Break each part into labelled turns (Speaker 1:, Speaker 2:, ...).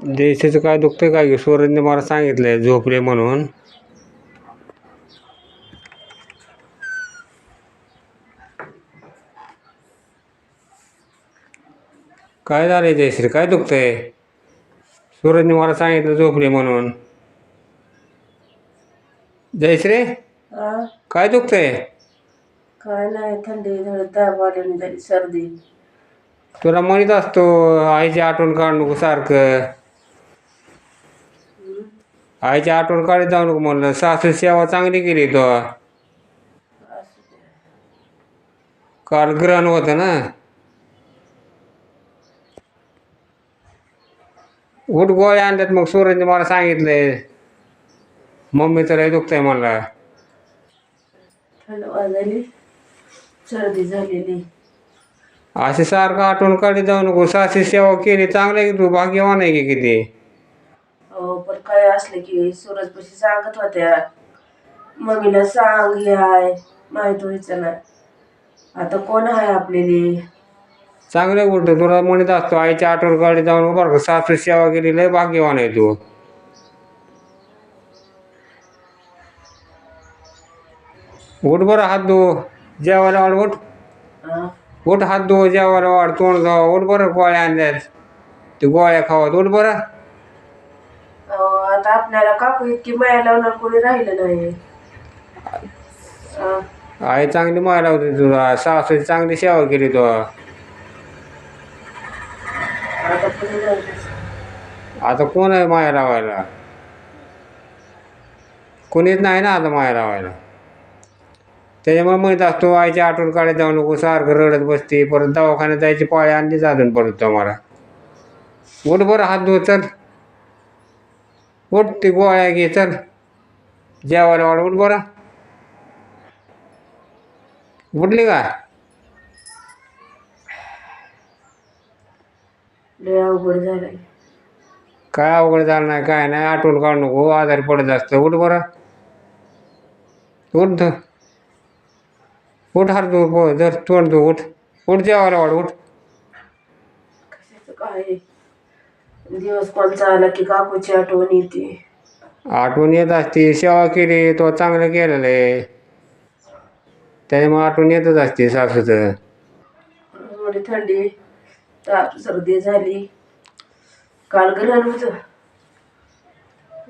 Speaker 1: जयश्रीचं काय दुखतंय काय की? सूरजने मला सांगितलंय झोपले म्हणून. काय झालंय जयश्री? काय दुखतंय? सूरजने मला सांगितलं झोपले म्हणून. जयश्री?
Speaker 2: हा?
Speaker 1: काय दुखतंय?
Speaker 2: काय नाही थंडी ताप झाली सर्दी.
Speaker 1: तुला म्हणत असतो आईची आठवण काढ नको सारखं. आईची आठवण काढत जाऊ नको म्हणलं. सासू सेवा चांगली केली तो. काल ग्रहण होतं ना. उठ गोळे आणल्यात मग सूरजने मला सांगितलंय. मम्मी तर दुखतंय मला
Speaker 2: वाजली सर्दी झालेली.
Speaker 1: असे सारखं आठवण काढत जाऊ नको. सासू सेवा केली चांगलं आहे की तू? भाग्यवान आहे की किती?
Speaker 2: पण काय असलं की सूरजपाशी सांगत होत्या मम्मीला सांग हे आहे माहीत व्हायचं नाही आता कोण आहे आपल्याला?
Speaker 1: चांगलं उलट तुला म्हणत असतो आईची आठवण काढत जाऊ नको बरं का सासू सेवा केली लय भाग्यवान आहे तू. उठ बरं हात धु. जेवायला वाढ उठ.
Speaker 2: हा?
Speaker 1: उठ हात धु जेवायला वाढ तोंड धुवा. उठ बरं गोळ्या आणल्यात. ते गोळ्या खावात उठ बरं.
Speaker 2: आता आपल्याला काकू इतकी माया लावणार कोणी राहिलं नाही.
Speaker 1: आई चांगली मायला होती तुला. सासूची चांगली सेवा केली तू.
Speaker 2: आता कोणी राहिलं
Speaker 1: आता कोण आहे माया लावायला? कोणीच नाही ना आता माया लावायला. त्याच्यामुळे म्हणत असतो आईची आठवण काढत जाऊ नको सारखं रडत बसते. परत दवाखान्यात जायची पाळी आणलीच अजून परत तुम्हाला. उठ बरं हात धुव चल. उठ ती गोळ्या घे चल. जेवायला वाढ उठ बरं. उठली का?
Speaker 2: लय अवघड झालंय.
Speaker 1: काय अवघड झालं नाही काय नाही आठवण काढू नको आजारी पडत असतं उठ बरं. उठ उठ धु पो जर तोंड धु उठ. उठ जेवायला वाढ उठ.
Speaker 2: कशाचं काय? दिवस कोणचा आला की काकूची आठवण येते.
Speaker 1: आठवण येत असते सेवा केली तो चांगलं केलेलं आहे. त्याच्यामुळे आठवण येतच असते सासूचं.
Speaker 2: एवढी थंडी ताप सर्दी झाली. काल ग्रहण होतं.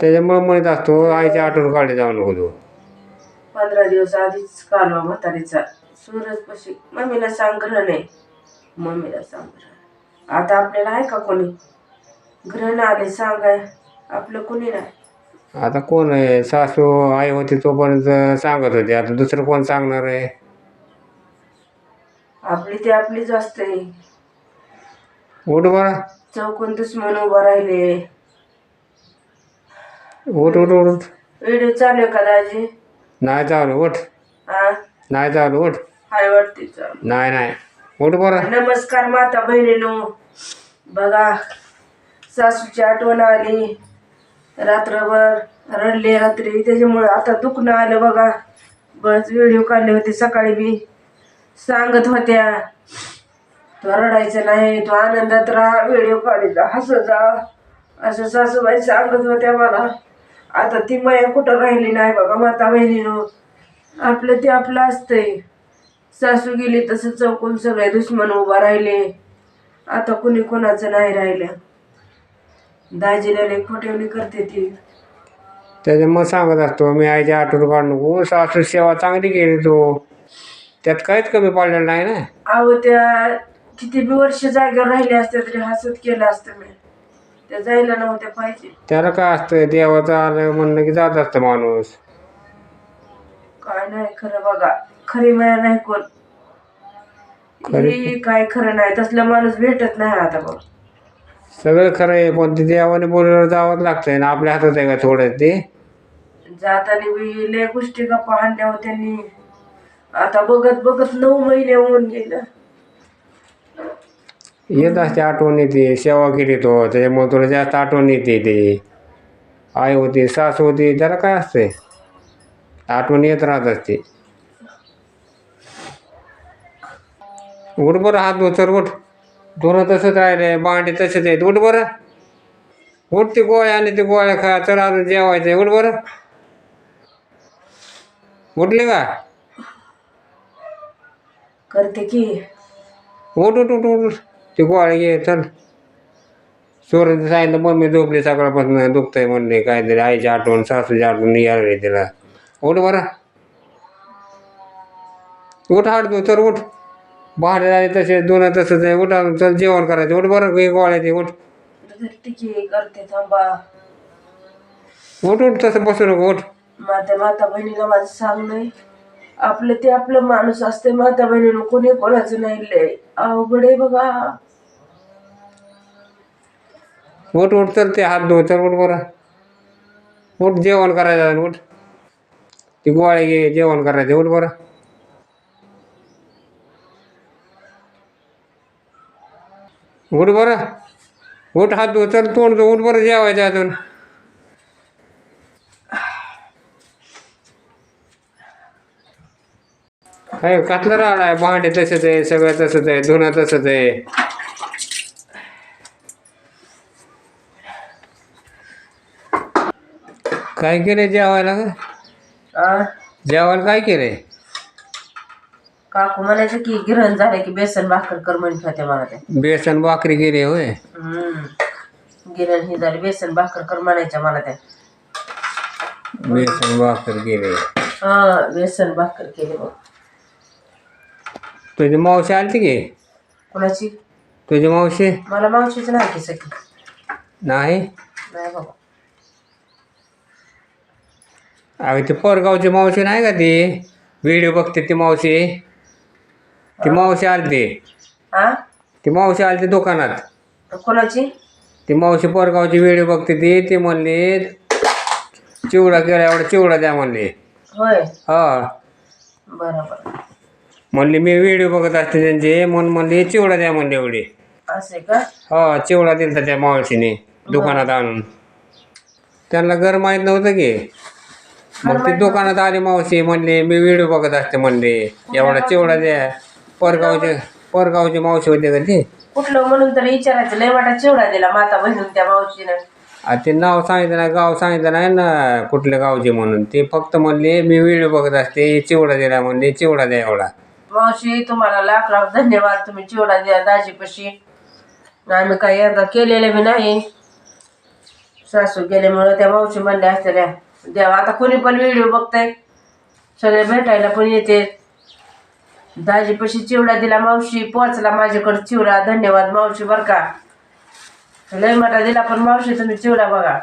Speaker 1: त्याच्यामुळे म्हणत असतो आईची आठवण काढली जाऊ नको तू.
Speaker 2: पंधरा दिवस आधीच कालवा म्हातारीचा. सूरज पशी मम्मीला सांग ग्रहण आहे मम्मीला सांग ग्रहण आता आपल्याला आहे का कोणी? ग्रहण आले सांगाय आपलं कोणी नाही.
Speaker 1: आता कोण आहे? सासू आई होती तोपर्यंत सांगत होते. आता दुसरं कोण सांगणार आहे?
Speaker 2: आपली ते आपलीच असते.
Speaker 1: उठ बरं.
Speaker 2: चौकून दुश्मन उभं राहिले.
Speaker 1: उठ उठ उठ उठ.
Speaker 2: व्हिडिओ चालू आहे का दाजी?
Speaker 1: नाही चालू उठ.
Speaker 2: हा
Speaker 1: नाही चालू उठ.
Speaker 2: हाय वाटते चालू.
Speaker 1: नाही नाही. उठ बरं.
Speaker 2: नमस्कार माता बहिणीनो बघा सासूची आठवण आली रात्रभर रडले रात्री. त्याच्यामुळं आता दुखणं आलं बघा. बस व्हिडिओ काढले होते सकाळी बी सांगत होत्या तो रडायचं नाही तो आनंदात राहा व्हिडिओ काढायचा हसत जा. असं सासूबाई सांगत होत्या मला. आता ती माया कुठं राहिली नाही बघा माता बहिणीनो. आपलं ते आपलं असतंय. सासू गेली तसं चौकून सगळे दुश्मन उभा राहिले. आता कुणी कोणाचं नाही राहिलं. दाजीला खोटेवणी करते ती.
Speaker 1: त्याच्यामुळे सांगत असतो मी आईची आठवण काढू नको सासू सेवा चांगली केली तू. त्यात काहीच कमी पडलेलं नाही ना.
Speaker 2: अहो त्या किती बी वर्ष जागेवर राहिले असते तरी हसत केलं असतं मी. त्या जायला नव्हत्या पाहिजे.
Speaker 1: त्याला काय असतं देवाचं आलं म्हणलं की जात असतं माणूस.
Speaker 2: काय नाही खरं बघा खरी माया नाही कोण.
Speaker 1: खरी-
Speaker 2: ही काय खरं नाही तसला माणूस भेटत नाही आता बघ.
Speaker 1: सगळं खरं आहे पण ते देवाने बोलल्यावर जावंच लागतंय ना आपल्या हातात आहे का थोडं ते?
Speaker 2: जाताना बी लय गोष्टी गप्पा हाणल्या त्यांनी. आता बघत बघत नऊ महिने होऊन गेलं.
Speaker 1: येत असते आठवण येते सेवा केली तो त्याच्यामुळे तुला जास्त आठवण येते ते. आई होती सासू होती त्याला काय असतंय? आठवण येत राहत असते. उठ बरं हात उचल उठ. दोन तसंच राहिले भांडे तसेच आहेत. उठ बरं. उठ ते गोळ्या आणि ते गोळ्या खा. तर अजून जेवायचं आहे उठ बरं. उठले का?
Speaker 2: करते की.
Speaker 1: उठ उठ उठ उठ. ते गोळ्या घे. चल. सोरं सांगितलं मम्मी झोपली सकाळपासून. दुखतंय म्हणले काहीतरी. आईची आठवण सासूची आठवण यायला तिला. उठ बरं. उठ हाड तू. तर उठ. भांडे झाले तसे दोन तसंच आहे उठ चल जेवण करायचं. उठ बरं हे गोळ्या ते उठ.
Speaker 2: करते थांबा.
Speaker 1: उठ उठ तसं बसू नको उठ.
Speaker 2: माझ्या माता बहिणीला माझं सांग नाही. आपलं ते आपलं माणूस असते माता बहिणीनं कोणी कोणाचं नाही लय अवघड आहे बघा.
Speaker 1: उठ उठ तर ते हात धुव तर उठ बरं. उठ जेवण करायचं उठ. ती गोळ्या घे जेवण करायचं उठ बरं. उठ बरं. उठ हात चल तोंड उठ बरं जेवायचं अजून. काय कसलं राड आहे भांडे तसंच आहे सगळं तसंच आहे धुणं तसंच आहे. काय केलंय जेवायला जेवायला काय केलंय?
Speaker 2: काकू म्हणायचं की गिरण झालं की बेसन भाकर कर म्हणत मला ते.
Speaker 1: बेसन भाकरी केली होय.
Speaker 2: हम्म. गिरण ही झाली बेसन भाकर कर म्हणायच्या मला त्या.
Speaker 1: बेसन भाकर केली
Speaker 2: हा बेसन भाकर केली मग
Speaker 1: तुझी मावशी आलती की?
Speaker 2: कोणाची?
Speaker 1: तुझी मावशी?
Speaker 2: मला मावशीच नाही की सखी.
Speaker 1: नाही?
Speaker 2: नाही बाबा.
Speaker 1: अगं ती पोरगावची मावशी नाही का ती? व्हिडिओ बघते ती मावशी. ती मावशी आलती.
Speaker 2: हा
Speaker 1: ती मावशी आलती दुकानात.
Speaker 2: कोणाची?
Speaker 1: ती मावशी पोरगावची व्हिडिओ बघते ती. ती म्हणली चिवडा केला एवढा चिवडा द्या म्हणली.
Speaker 2: होय?
Speaker 1: हा.
Speaker 2: बरोबर.
Speaker 1: म्हणली मी व्हिडिओ बघत असते त्यांचे. म्हणून म्हणली चिवडा द्या म्हणली एवढी.
Speaker 2: असे का?
Speaker 1: हो चिवडा दिलता त्या मावशीने दुकानात आणून. त्यांना घर माहीत नव्हतं की. मग ती दुकानात आली मावशी म्हणली मी व्हिडिओ बघत असते म्हणली. एवढा चिवडा द्या. परगावचे परगावची मावशी होते का ती?
Speaker 2: कुठलं म्हणून तर विचारायचं. लय वाटा चिवडा दिला माता बहिणून त्या मावशीनं.
Speaker 1: आ ते नाव सांगितलं नाही गाव सांगितलं नाही ना कुठल्या गावचे म्हणून. ते फक्त म्हणले मी व्हिडिओ बघत असते चिवडा दिला म्हणले चिवडा द्या एवढा.
Speaker 2: मावशी तुम्हाला लाख लाख धन्यवाद. तुम्ही चिवडा द्या दाजीपाशी. आम्ही काही यंदा केलेले बी नाही. सासू गेल्यामुळं त्या मावशी म्हणल्या असलेल्या देवा आता कोणी पण व्हिडिओ बघताय. सगळे भेटायला पण येते. दाजीपाशी चिवडा दिला मावशी पोचला माझ्याकडे चिवडा. धन्यवाद मावशी बरं का. लय मटा दिला पण मावशी तुम्ही चिवडा बघा.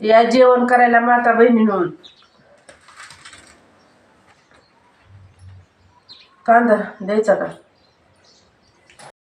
Speaker 2: या जेवण करायला माता बहिणीनं. कांदा द्यायचा का?